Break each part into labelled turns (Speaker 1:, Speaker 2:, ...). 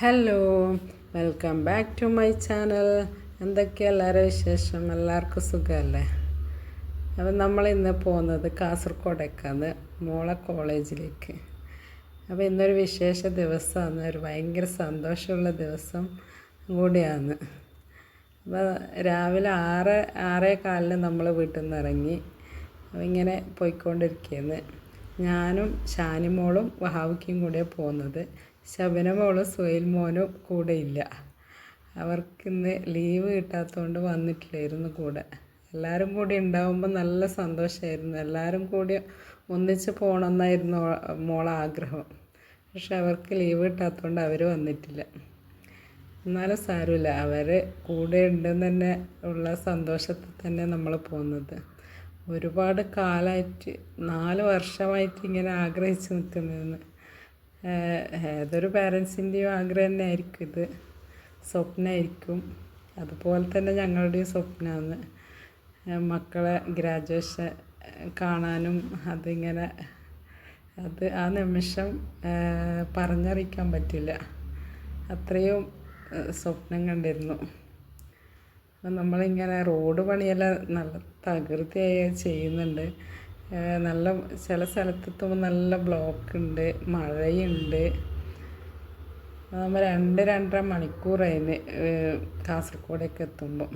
Speaker 1: Hello welcome back to my channel എന്തൊക്കെയാ എല്ലാവരും വിശേഷം? എല്ലാവർക്കും സുഖമല്ലേ? അപ്പം നമ്മൾ ഇന്ന് പോകുന്നത് കാസർഗോഡേക്കാണ് മോളെ കോളേജിലേക്ക്. അപ്പോൾ ഇന്നൊരു വിശേഷ ദിവസമാണ് ഒരു ഭയങ്കര സന്തോഷമുള്ള ദിവസം കൂടിയാണ്. അപ്പോൾ രാവിലെ ആറ് ആറേ കാലിന് നമ്മൾ വീട്ടിൽ നിന്ന് ഇറങ്ങി ഇങ്ങനെ പോയിക്കൊണ്ടിരിക്കുന്നത് ഞാനും ഷാനിമോളും വഹാവിക്കും കൂടിയാണ് പോകുന്നത്. ശബന മോളും സുഹൈൽ മോനും കൂടെ ഇല്ല. അവർക്കിന്ന് ലീവ് കിട്ടാത്തതുകൊണ്ട് വന്നിട്ടില്ലായിരുന്നു കൂടെ. എല്ലാവരും കൂടി ഉണ്ടാവുമ്പോൾ നല്ല സന്തോഷമായിരുന്നു എല്ലാവരും കൂടി ഒന്നിച്ച് പോകണമെന്നായിരുന്നു മോളെ ആഗ്രഹം. പക്ഷെ അവർക്ക് ലീവ് കിട്ടാത്തതുകൊണ്ട് അവർ വന്നിട്ടില്ല. എന്നാലും സാരമില്ല. അവർ കൂടെ ഉണ്ടെന്ന് തന്നെ ഉള്ള സന്തോഷത്തിൽ തന്നെ നമ്മൾ പോകുന്നത്. ഒരുപാട് കാലമായിട്ട് നാല് വർഷമായിട്ട് ഇങ്ങനെ ആഗ്രഹിച്ച് നിൽക്കുന്നതെന്ന്. ഏതൊരു പേരൻസിന്റെയും ആഗ്രഹം തന്നെ ആയിരിക്കും ഇത്. സ്വപ്നമായിരിക്കും അതുപോലെ തന്നെ ഞങ്ങളുടെയും സ്വപ്നമാണ് മക്കളെ ഗ്രാജുവേഷൻ കാണാനും അതിങ്ങനെ അത് ആ നിമിഷം പറഞ്ഞറിയിക്കാൻ പറ്റില്ല. അത്രയും സ്വപ്നം കണ്ടിരുന്നു. അപ്പം നമ്മളിങ്ങനെ റോഡ് പണിയെല്ലാം നല്ല തകൃതിയായി ചെയ്യുന്നുണ്ട്. നല്ല ചില സ്ഥലത്തെത്തുമ്പോൾ നല്ല ബ്ലോക്ക് ഉണ്ട് മഴയുണ്ട്. നമ്മൾ രണ്ട് രണ്ടര മണിക്കൂറായിന് കാസർഗോഡേക്ക് എത്തുമ്പോൾ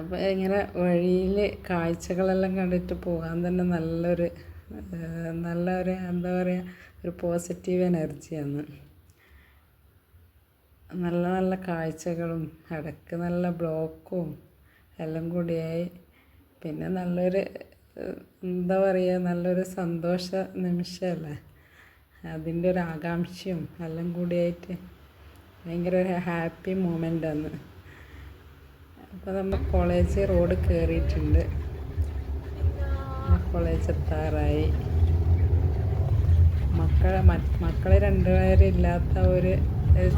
Speaker 1: അപ്പോൾ ഇങ്ങനെ വഴിയിൽ കാഴ്ചകളെല്ലാം കണ്ടിട്ട് പോകാൻ തന്നെ നല്ലൊരു നല്ലൊരു എന്താ പറയുക ഒരു പോസിറ്റീവ് എനർജിയാണ്. നല്ല നല്ല കാഴ്ചകളും ഇടയ്ക്ക് നല്ല ബ്ലോക്കും എല്ലാം കൂടിയായി പിന്നെ നല്ലൊരു എന്താ പറയുക നല്ലൊരു സന്തോഷ നിമിഷമല്ലേ അതിന്റെ ഒരു ആകാംക്ഷയും എല്ലാം കൂടിയായിട്ട് ഭയങ്കര ഒരു ഹാപ്പി മൂമെന്റാണ് അപ്പോൾ നമ്മൾ കോളേജ് റോഡ് കയറിയിട്ടുണ്ട് കോളേജ് എത്താറായി. മക്കളെ മക്കളെ രണ്ടുപേരില്ലാത്ത ഒരു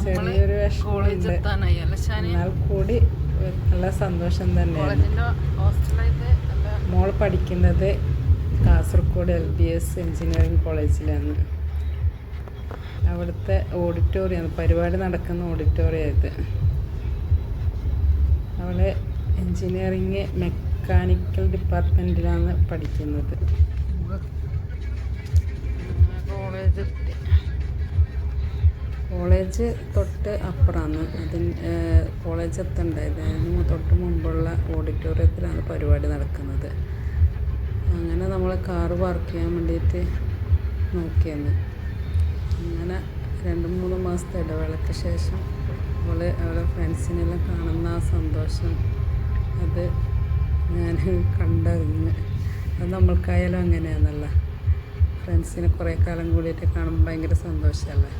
Speaker 1: ചെറിയൊരു വിഷമമുണ്ട്. എന്നാൽ കൂടി നല്ല സന്തോഷം തന്നെയാണ്. മോൾ പഠിക്കുന്നത് Kasaragod L B S engineering കോളേജിലാണ്. അവിടുത്തെ ഓഡിറ്റോറിയം പരിപാടി നടക്കുന്ന ഓഡിറ്റോറിയം ഇത് അവൾ എഞ്ചിനീയറിങ് മെക്കാനിക്കൽ ഡിപ്പാർട്ട്മെന്റിലാണ് പഠിക്കുന്നത്. കോളേജ് തൊട്ട് അപ്പുറമാണ്. അതിന് കോളേജ് എത്തണ്ടായത്. തൊട്ട് മുമ്പുള്ള ഓഡിറ്റോറിയത്തിലാണ് പരിപാടി നടക്കുന്നത്. അങ്ങനെ നമ്മൾ കാറ് പാർക്ക് ചെയ്യാൻ വേണ്ടിയിട്ട് നോക്കിയെന്ന്. അങ്ങനെ രണ്ട് മൂന്ന് മാസത്തെ ഇടവേളയ്ക്ക് ശേഷം അവൾ അവളെ ഫ്രണ്ട്സിനെല്ലാം കാണുന്ന ആ സന്തോഷം അത് ഞാൻ കണ്ടറിഞ്ഞ്. അത് നമ്മൾക്കായാലും അങ്ങനെയാണല്ലോ. ഫ്രണ്ട്സിനെ കുറേ കാലം കൂടിയിട്ട് കാണുമ്പോൾ ഭയങ്കര സന്തോഷമല്ലേ?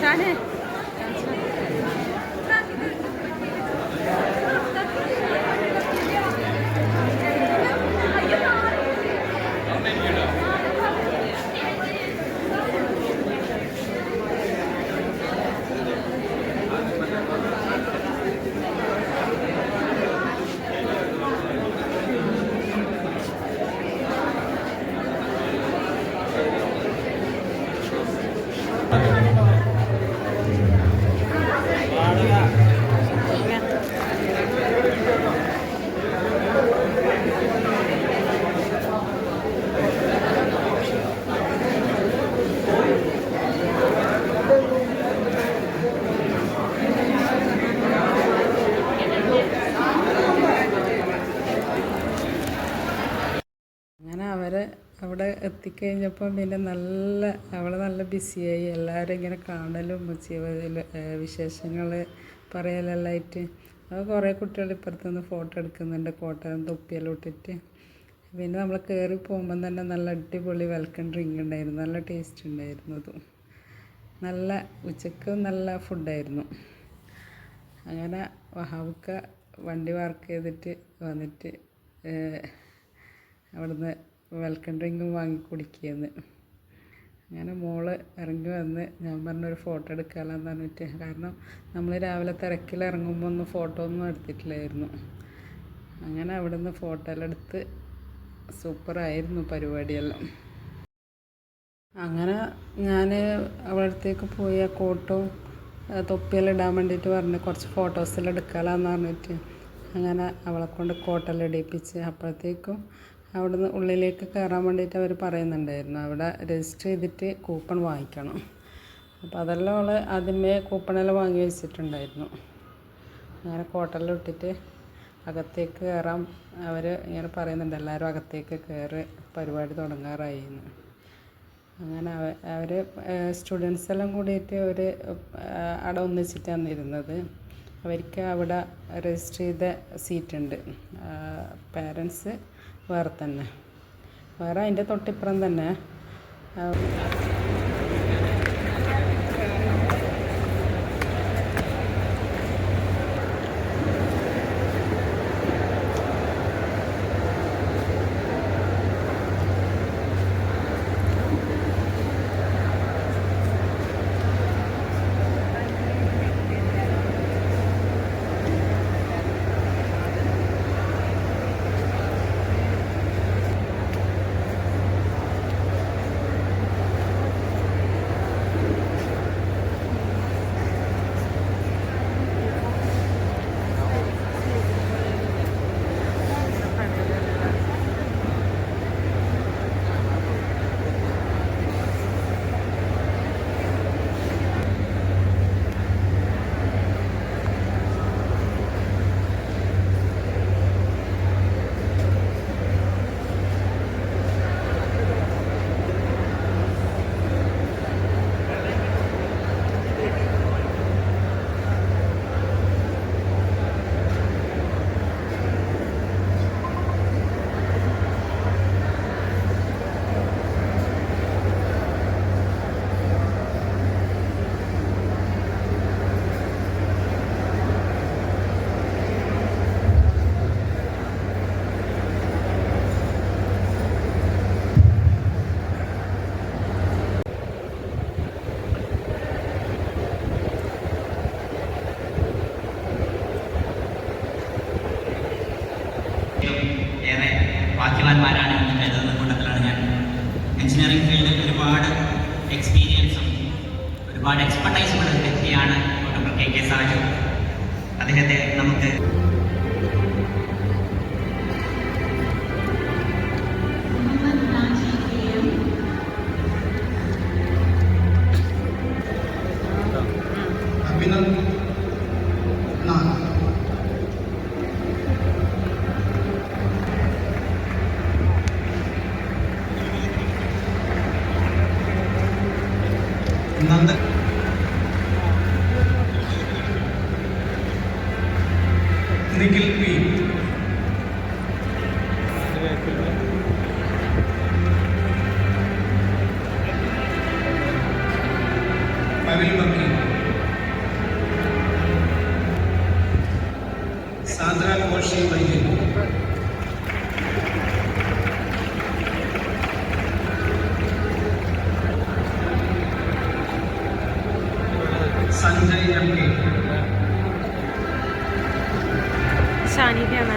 Speaker 1: しゃ。അവിടെ എത്തിക്കഴിഞ്ഞപ്പം പിന്നെ നല്ല അവൾ നല്ല ബിസിയായി. എല്ലാവരും ഇങ്ങനെ കാണലും വിശേഷങ്ങൾ പറയലെല്ലാം ആയിട്ട്. അത് കുറേ കുട്ടികൾ ഇപ്പുറത്തുനിന്ന് ഫോട്ടോ എടുക്കുന്നുണ്ട് കോട്ടയം തൊപ്പിയെല്ലാം ഇട്ടിട്ട്. പിന്നെ നമ്മൾ കയറി പോകുമ്പം തന്നെ നല്ല അടിപൊളി വെൽക്കം ഡ്രിങ്ക് ഉണ്ടായിരുന്നു. നല്ല ടേസ്റ്റ് ഉണ്ടായിരുന്നു അതും. നല്ല ഉച്ചയ്ക്ക് നല്ല ഫുഡായിരുന്നു അങ്ങനെ വഹാബുക്ക വണ്ടി പാർക്ക് ചെയ്തിട്ട് വന്നിട്ട് അവിടുന്ന് വെൽക്കം ഡ്രിങ്കും വാങ്ങി കുടിക്കുകയെന്ന്. അങ്ങനെ മോൾ ഇറങ്ങി വന്ന് ഞാൻ പറഞ്ഞു ഒരു ഫോട്ടോ എടുക്കാമെന്ന് പറഞ്ഞിട്ട്. കാരണം നമ്മൾ രാവിലെ തിരക്കിൽ ഇറങ്ങുമ്പോൾ ഒന്നും ഫോട്ടോ ഒന്നും എടുത്തിട്ടില്ലായിരുന്നു. അങ്ങനെ അവിടുന്ന് ഫോട്ടോ എല്ലാം എടുത്ത് സൂപ്പറായിരുന്നു പരിപാടിയെല്ലാം. അങ്ങനെ ഞാൻ അവിടത്തേക്ക് പോയി ആ കോട്ടും തൊപ്പിയെല്ലാം ഇടാൻ വേണ്ടിയിട്ട് പറഞ്ഞ് കുറച്ച് ഫോട്ടോസെല്ലാം എടുക്കാമെന്ന് പറഞ്ഞിട്ട്. അങ്ങനെ അവളെ കൊണ്ട് കോട്ടെല്ലാം ഇടിപ്പിച്ച് അപ്പോഴത്തേക്കും അവിടുന്ന് ഉള്ളിലേക്ക് കയറാൻ വേണ്ടിയിട്ട് അവർ പറയുന്നുണ്ടായിരുന്നു. അവിടെ രജിസ്റ്റർ ചെയ്തിട്ട് കൂപ്പൺ വാങ്ങിക്കണം. അപ്പോൾ അതെല്ലാം അവൾ ആദ്യമേ കൂപ്പണെല്ലാം വാങ്ങി വെച്ചിട്ടുണ്ടായിരുന്നു. അങ്ങനെ കോട്ടെല്ലാം ഇട്ടിട്ട് അകത്തേക്ക് കയറാം അവർ ഇങ്ങനെ പറയുന്നുണ്ട്. എല്ലാവരും അകത്തേക്ക് കയറി പരിപാടി തുടങ്ങാറായി എന്ന്. അങ്ങനെ അവർ സ്റ്റുഡൻസ് എല്ലാം കൂടിയിട്ട് ഒരു അവിടെ ഒന്നിച്ചിട്ടാണ് ഇരുന്നത് അവർക്ക് അവിടെ രജിസ്റ്റർ ചെയ്ത സീറ്റുണ്ട് പാരൻസ് വേറെ തന്നെ. വേറെ അതിന്റെ തൊട്ടിപ്പുറം തന്നെ.
Speaker 2: ഭാഗ്യവാന്മാരാണ് എന്ന് കരുതുന്ന കൂട്ടത്തിലാണ് ഞാൻ. എഞ്ചിനീയറിംഗ് ഫീൽഡിൽ ഒരുപാട് എക്സ്പീരിയൻസും ഒരുപാട് എക്സ്പെർട്ടൈസും ഉള്ള വ്യക്തിയാണ് ഡോക്ടർ കെ കെ സാജു. അദ്ദേഹത്തെ നമുക്ക്
Speaker 3: സിദ്ദിഖിൽ പി
Speaker 4: ഷാനിൻ്റെയാണ്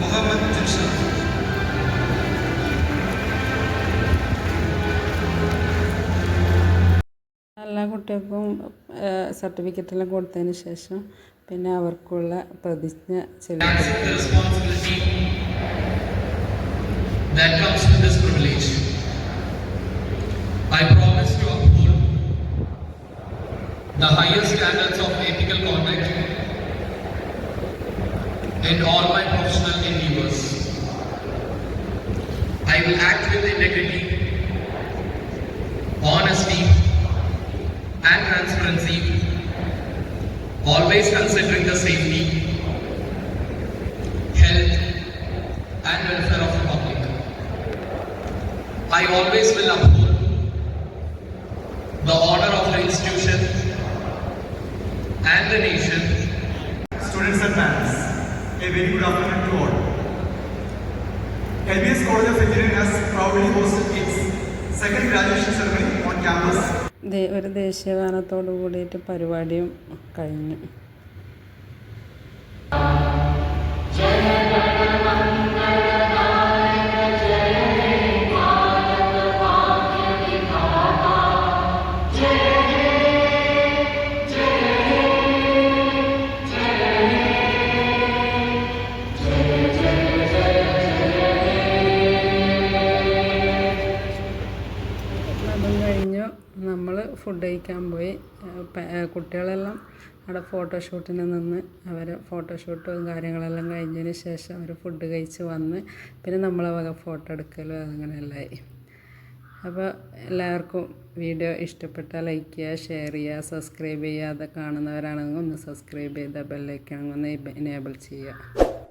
Speaker 3: മുഹമ്മദ് ജിൻഷാദ്
Speaker 1: എല്ലാ കുട്ടികൾക്കും സർട്ടിഫിക്കറ്റെല്ലാം കൊടുത്തതിന് ശേഷം പിന്നെ അവർക്കുള്ള പ്രതിജ്ഞ
Speaker 5: responsibility that comes with this privilege. I promise to uphold the highest standards of ethical conduct in all my professional endeavors. I will act with integrity, honesty, and transparency, always considering the safety, health, and welfare of the public. I always will uphold
Speaker 6: a very good afternoon to all. LBS College of Engineering has proudly hosted its second graduation ceremony on campus
Speaker 1: ഒരു ദേശീയഗാനത്തോടു കൂടിയിട്ട് പരിപാടിയും കഴിഞ്ഞു food കഴിക്കാൻ പോയി കുട്ടികളെല്ലാം അവിടെ ഫോട്ടോഷൂട്ടിന് നിന്ന് അവർ ഫോട്ടോഷൂട്ടും കാര്യങ്ങളെല്ലാം കഴിഞ്ഞതിന് ശേഷം അവർ ഫുഡ് കഴിച്ച് വന്ന് പിന്നെ നമ്മളെ വക ഫോട്ടോ എടുക്കലും അങ്ങനെയെല്ലാമായി അപ്പോൾ എല്ലാവർക്കും വീഡിയോ ഇഷ്ടപ്പെട്ടാൽ ലൈക്ക് ചെയ്യുക ഷെയർ ചെയ്യുക സബ്സ്ക്രൈബ് ചെയ്യുക അത് കാണുന്നവരാണെങ്കിൽ ഒന്ന് സബ്സ്ക്രൈബ് ചെയ്താൽ ബെല്ലൈക്കാണെങ്കിൽ ഒന്ന് എനേബിൾ ചെയ്യുക.